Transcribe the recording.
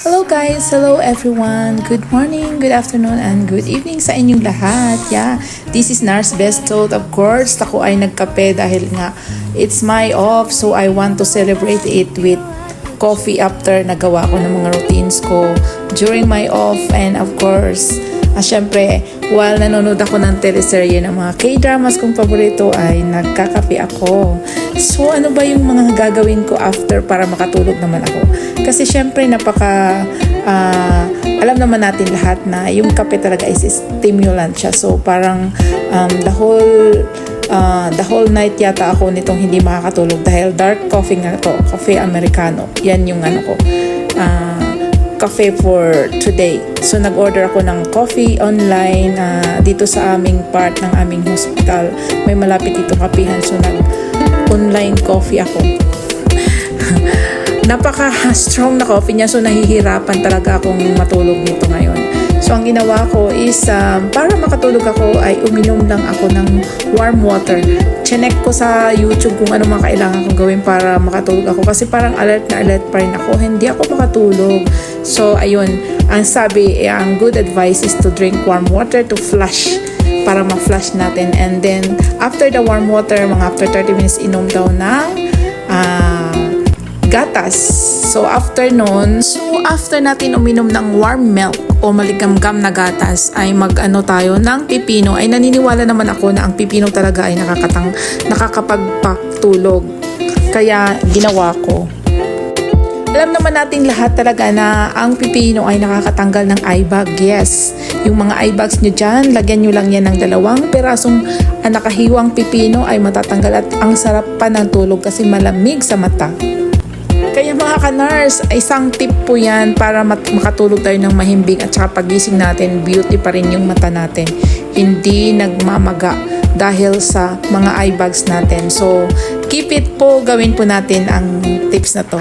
Hello guys! Hello everyone! Good morning, good afternoon, and good evening sa inyong lahat. Yeah, this is Nars Best Thought. Of course, ako ay nagkape dahil nga it's my off so I want to celebrate it with coffee after nagawa ko ng mga routines ko during my off and of course Ah, syempre, while nanonood ako ng teleserye ng mga K-dramas kong paborito ay nagkakape ako. So, ano ba yung mga gagawin ko after para makatulog naman ako? Kasi syempre, napaka... ah, alam naman natin lahat na yung kape talaga is stimulant siya. So, parang um, the whole uh, the whole night yata ako nitong hindi makakatulog dahil dark coffee nga to, cafe americano. Yan yung ano ko. Ah, cafe for today. So nag-order ako ng coffee online ah, dito sa aming part ng aming hospital. May malapit dito kapihan so nag-online coffee ako. Napaka-strong na coffee niya so nahihirapan talaga akong matulog nito ngayon. So ang ginawa ko is um, para makatulog ako ay uminom lang ako ng warm water. Chinek ko sa YouTube kung ano mga kailangan kong gawin para makatulog ako kasi parang alert na alert pa rin ako. Hindi ako makatulog. So ayun, ang sabi, eh, ang good advice is to drink warm water to flush para ma-flush natin. And then after the warm water, mga after 30 minutes inom daw ng ah, gatas. So, after nun, so after natin uminom ng warm milk o maligamgam na gatas, ay mag-ano tayo ng pipino. Ay naniniwala naman ako na ang pipino talaga ay nakakatang, nakakapagpatulog. Kaya ginawa ko. Alam naman natin lahat talaga na ang pipino ay nakakatanggal ng eye bag. Yes, yung mga eye bags nyo dyan, lagyan nyo lang yan ng dalawang perasong ah, nakahiwang pipino ay matatanggal at ang sarap pa ng tulog kasi malamig sa mata. Kaya mga kanars, isang tip po yan para makatulog tayo ng mahimbing at saka pagising natin, beauty pa rin yung mata natin. Hindi nagmamaga dahil sa mga eye bags natin. So, keep it po, gawin po natin ang tips na to.